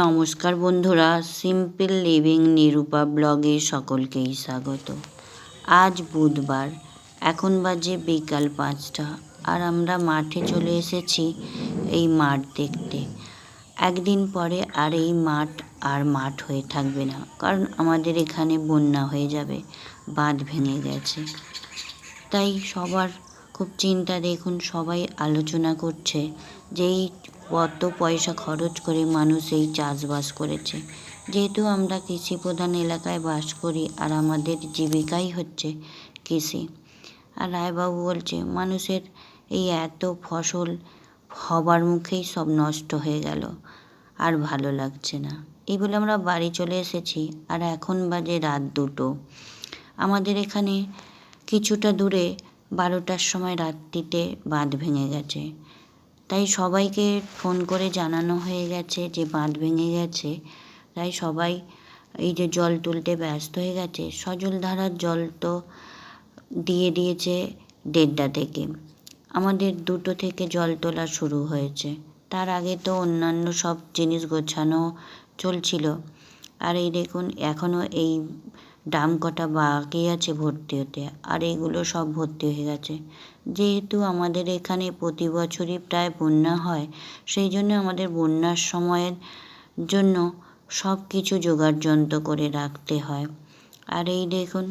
নমস্কার বন্ধুরা simple living Nirupa ব্লগে সকলকেই স্বাগত। আজ বুধবার, এখন বাজে বিকাল পাঁচটা, আর আমরা মাঠে চলে এসেছি এই মাঠ দেখতে। একদিন পরে আর এই মাঠ আর মাঠ হয়ে থাকবে না, কারণ আমাদের এখানে বন্যা হয়ে যাবে, বাঁধ ভেঙে গেছে। তাই সবার খুব চিন্তা দেখুন, সবাই আলোচনা করছে যে এই কত পয়সা খরচ করে মানুষ এই চাষবাস করেছে। যেহেতু আমরা কৃষি প্রধান এলাকায় বাস করি আর আমাদের জীবিকাই হচ্ছে কৃষি। আর রায়বাবু বলছে, মানুষের এই এত ফসল হবার মুখেই সব নষ্ট হয়ে গেল, আর ভালো লাগছে না। এই বলে আমরা বাড়ি চলে এসেছি, আর এখন বাজে রাত দুটো। আমাদের এখানে কিছুটা দূরে বারোটার সময় রাত্রিতে বাঁধ ভেঙে গেছে। তাই সবাইকে ফোন করে জানানো হয়ে গেছে যে বাঁধ ভেঙে গেছে। তাই সবাই এই যে জল তুলতে ব্যস্ত হয়ে গেছে, সজল ধারার জল তো দিয়ে দিয়েছে দেড়টা থেকে। আমাদের দুটো থেকে জল তোলা শুরু হয়েছে। তার আগে তো অন্যান্য সব জিনিস গোছানো চলছিল। আর এই দেখুন, এখনও এই ডাম কটা বাকি আছে ভর্তি হতে, আর এগুলো সব ভর্তি হয়ে গেছে। যেহেতু আমাদের এখানে প্রতি বছরই প্রায় বন্যা হয়, সেই জন্য আমাদের বন্যার সময়ের জন্য সব কিছু জোগাড় যন্ত্র করে রাখতে হয়। আর এই দেখুন,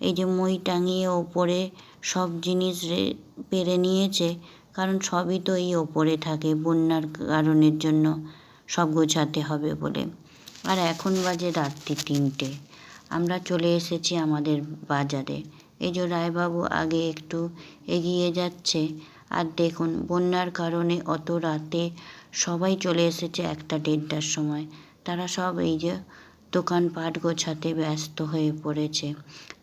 এই যে মই টাঙিয়ে ওপরে সব জিনিস পেরে নিয়েছে, কারণ সবই তো এই ওপরে থাকে, বন্যার কারণের জন্য সব গোছাতে হবে বলে। আর এখন বাজে রাত্রি তিনটে। আমরা চলে এসেছি আমাদের বাজারে। এই যে রায়বাবু আগে একটু এগিয়ে যাচ্ছে, আর দেখুন, বন্যার কারণে অত রাতে সবাই চলে এসেছে একটা দেড়টার সময়। তারা সব এই যে দোকানপাট গোছাতে ব্যস্ত হয়ে পড়েছে।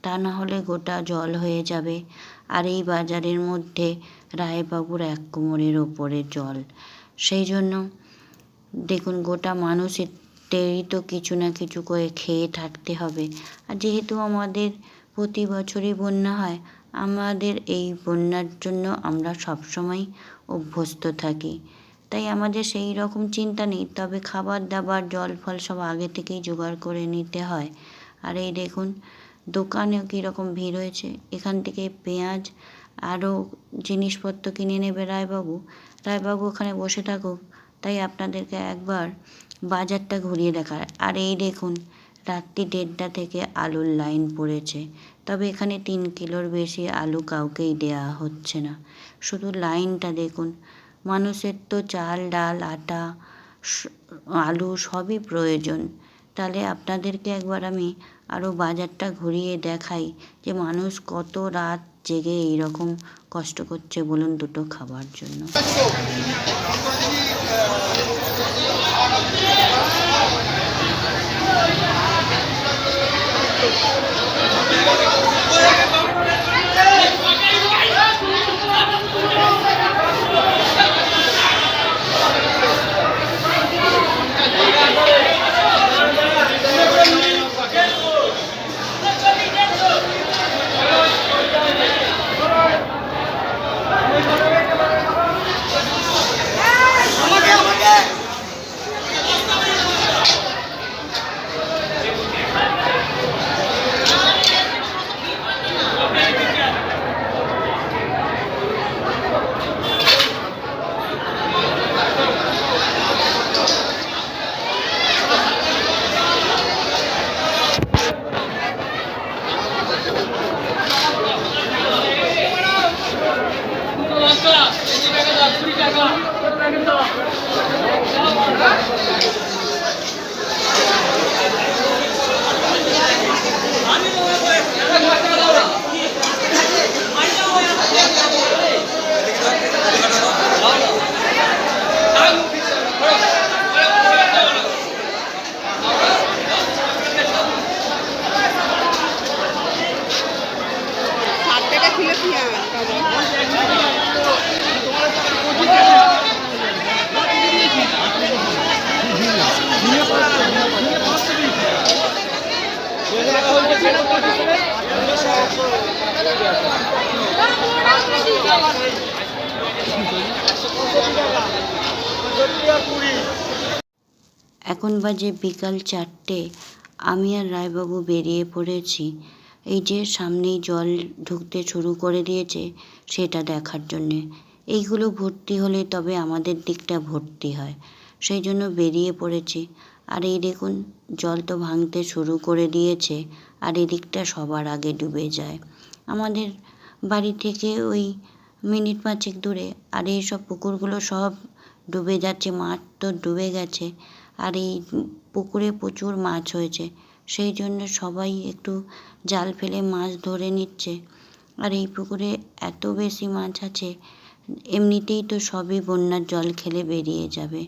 তা না হলে গোটা জল হয়ে যাবে। আর এই বাজারের মধ্যে রায়বাবুর এক কোমরের ওপরে জল। সেই জন্য দেখুন, গোটা মানুষের তেই তো কিছু না কিছু করে খেয়ে থাকতে হবে। আর যেহেতু আমাদের প্রতি বছরই বন্যা হয়, আমাদের এই বন্যার জন্য আমরা সবসময় অভ্যস্ত থাকি। তাই আমাদের সেই রকম চিন্তা নেই, তবে খাবার দাবার, জল ফল সব আগে থেকেই জোগাড় করে নিতে হয়। আর এই দেখুন, দোকানেও কীরকম ভিড় হয়েছে। এখান থেকে পেঁয়াজ, আরও জিনিসপত্র কিনে নেবে রায়বাবু। রায়বাবু ওখানে বসে থাকুক। তাই আপনাদেরকে একবার বাজারটা ঘুরিয়ে দেখার। আর এই দেখুন, রাত্রি দেড়টা থেকে আলুর লাইন পড়েছে। তবে এখানে তিন কিলোর বেশি আলু কাউকেই দেয়া হচ্ছে না। শুধু লাইনটা দেখুন, মানুষের তো চাল, ডাল, আটা আলু সবই প্রয়োজন। তাহলে আপনাদেরকে একবার আমি আরও বাজারটা ঘুরিয়ে দেখাই যে মানুষ কত রাত জেগে এইরকম কষ্ট করছে বলুন দুটো খাবার জন্য। ষাট এখন বাজে বিকাল চারটে। আমি আর রায়বাবু বেরিয়ে পড়েছি। এই যে সামনেই জল ঢুকতে শুরু করে দিয়েছে সেটা দেখার জন্যে। এইগুলো ভর্তি হলে তবে আমাদের দিকটা ভর্তি হয়। সেই জন্য বেরিয়ে পড়েছি। আর এই দেখুন, জল তো ভাঙতে শুরু করে দিয়েছে। আর এদিকটা সবার আগে ডুবে যায়। আমাদের বাড়ি থেকে ওই মিনিট পাঁচেক দূরে। আর এই সব পুকুরগুলো সব ডুবে যাচ্ছে মাছ তো ডুবে গেছে। আর এই পুকুরে প্রচুর মাছ হয়েছে। সেই জন্য সবাই একটু জাল ফেলে মাছ ধরে নিচ্ছে। আর এই পুকুরে এত বেশি মাছ আছে, এমনিতেই তো সবই বন্যার জল খেলে বেরিয়ে যাবে।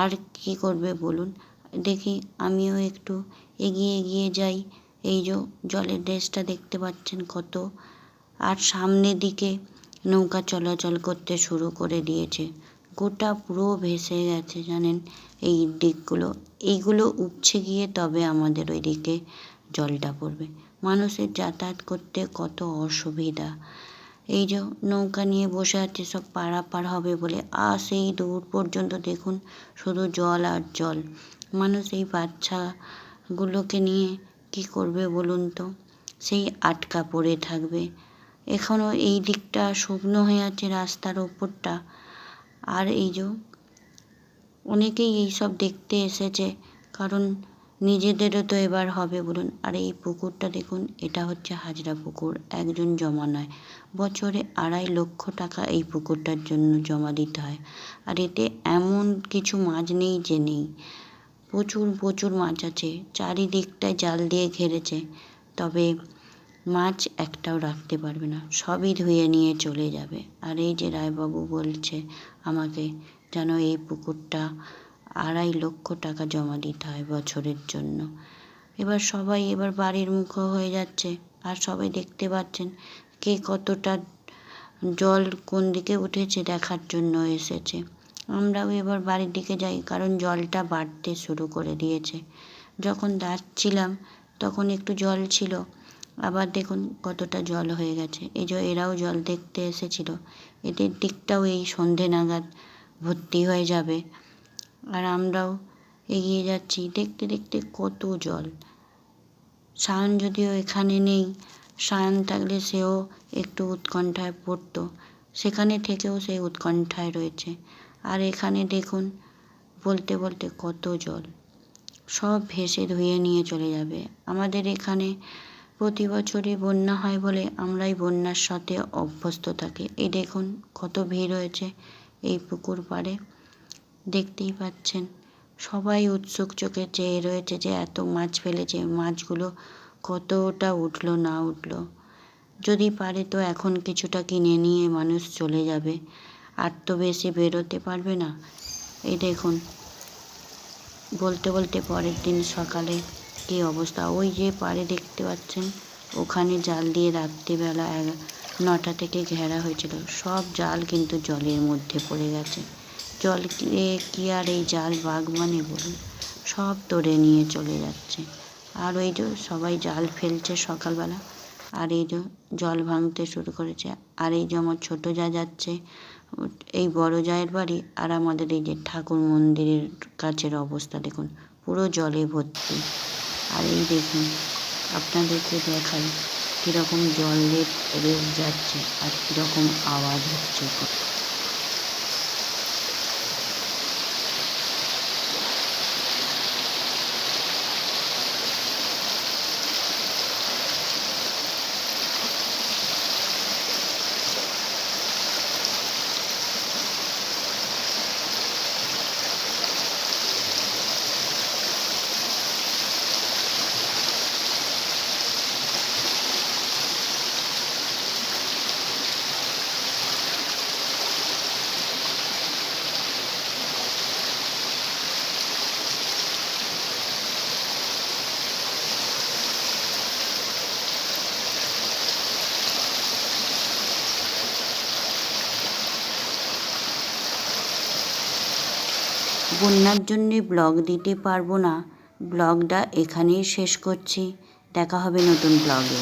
আর কি করবে বলুন? দেখি, আমিও একটু এগিয়ে এগিয়ে যাই। এই যে জলের ড্রেসটা দেখতে পাচ্ছেন কত আর সামনের দিকে নৌকা চলাচল করতে শুরু করে দিয়েছে। গোটা পুরো ভেসে গেছে, জানেন, এই দিকগুলো। এইগুলো উপছে গিয়ে তবে আমাদের ওই দিকে জলটা পড়বে। মানুষের যাতায়াত করতে কত অসুবিধা। এই যে নৌকা নিয়ে বসে আছে, সব পারাপার হবে বলে। আর সেই দূর পর্যন্ত দেখুন, শুধু জল আর জল। মানুষ এই বাচ্চাগুলোকে নিয়ে কি করবে বলুন তো? সেই আটকা পড়ে থাকবে। এখনও এই দিকটা শুকনো হয়ে আছে রাস্তার ওপরটা। আর এই যে অনেকেই এইসব দেখতে এসেছে, কারণ নিজেদেরও তো এবার হবে বলুন। আর এই পুকুরটা দেখুন, এটা হচ্ছে হাজরা পুকুর, একজন জমা নয়। বছরে আড়াই লক্ষ টাকা এই পুকুরটার জন্য জমা দিতে হয়। আর এতে এমন কিছু মাছ নেই যে নেই। প্রচুর প্রচুর মাছ আছে, চারিদিকটায় জাল দিয়ে ঘেরেছে। তবে মাছ একটাও রাখতে পারবে না। সবই ধুয়ে নিয়ে চলে যাবে। আর এই যে রায়বাবু বলছে, আমাকে যেন এই পুকুরটা আড়াই লক্ষ টাকা জমা দিতে হয় বছরের জন্য। এবার সবাই এবার বাড়ির মুখ হয়ে যাচ্ছে। আর সবাই দেখতে পাচ্ছেন কে কতটা জল কোন দিকে উঠেছে দেখার জন্য এসেছে। আমরাও এবার বাড়ির দিকে যাই, কারণ জলটা বাড়তে শুরু করে দিয়েছে। যখন যাচ্ছিলাম, তখন একটু জল ছিল। আবার দেখুন কতটা জল হয়ে গেছে। এই যে এরাও জল দেখতে এসেছিল। এদের দিকটাও এই সন্ধে নাগাদ ভর্তি হয়ে যাবে। আর আমরাও এগিয়ে যাচ্ছি। দেখতে দেখতে কত জল। সায়ন যদিও এখানে নেই সায়ন থাকলে সেও একটু উৎকণ্ঠায় পড়তো। সেখানে থেকেও সেই উৎকণ্ঠায় রয়েছে। আর এখানে দেখুন, বলতে বলতে কত জল। সব ভেসে ধুয়ে নিয়ে চলে যাবে। আমাদের এখানে প্রতি বছরই বন্যা হয় বলে আমরাই বন্যার সাথে অভ্যস্ত থাকি। এই দেখুন কত ভিড় হয়েছে এই পুকুর পাড়ে। দেখতেই পাচ্ছেন, সবাই উৎসুক চোখে চেয়ে রয়েছে যে এত মাছ ফেলেছে, মাছগুলো কতটা উঠল না উঠল। যদি পারে তো এখন কিছুটা কিনে নিয়ে মানুষ চলে যাবে, আর তো বেশি বেরোতে পারবে না। এই দেখুন, বলতে বলতে পরের দিন সকালে কী অবস্থা? ওই যে পাড়ে দেখতে পাচ্ছেন, ওখানে জাল দিয়ে রাত্রিবেলা নটা থেকে ঘেরা হয়েছিল। সব জাল কিন্তু জলের মধ্যে পড়ে গেছে। জল কি আর এই জাল বাঘ মানে বলুন? সব তোড়ে নিয়ে চলে যাচ্ছে। আর ওই যে সবাই জাল ফেলছে সকালবেলা। আর এই যে জল ভাঙতে শুরু করেছে। আর এই যে আমার ছোটো যা যাচ্ছে, এই বড় জায়ের বাড়ি, আর আমাদের এই যে ঠাকুর মন্দিরের কাছের অবস্থা দেখুন। পুরো জলে ভর্তি। আর এই দেখুন আপনাদেরকে দেখাই কীরকম জলের রেস যাচ্ছে আর কীরকম আওয়াজ হচ্ছে। বন্যার জন্যে ব্লগ দিতে পারব না। ব্লগটা এখানেই শেষ করছি। দেখা হবে নতুন ব্লগে।